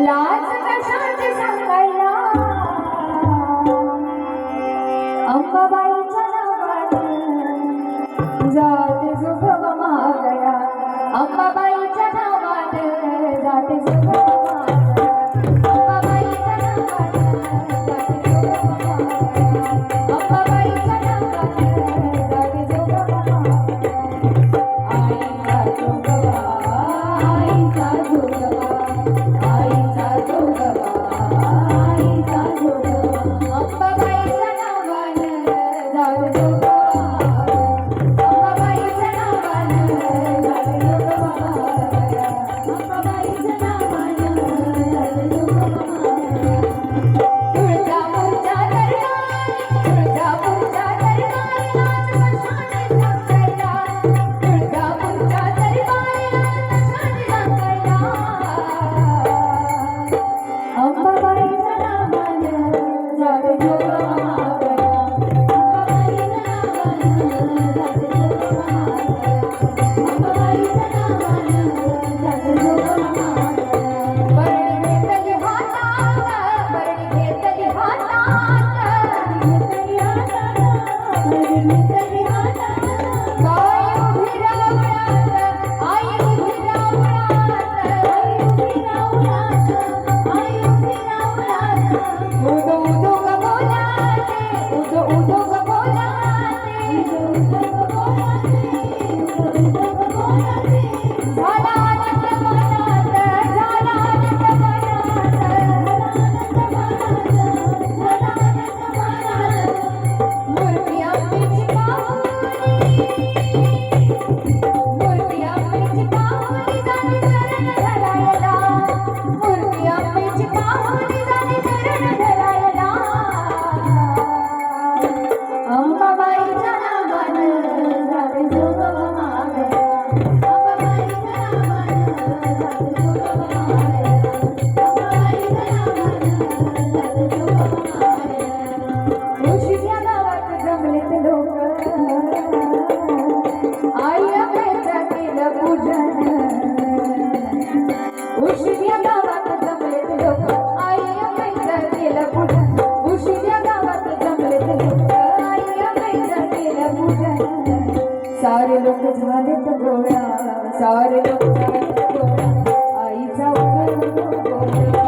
लाज कशाची सांगायला? अंबाबाईच्या नावाने जा ಸದಾ सारे लोक झालेत गोळ्या सारे लोक झालेत गोळ्या आईचा उकळून गोळ्या.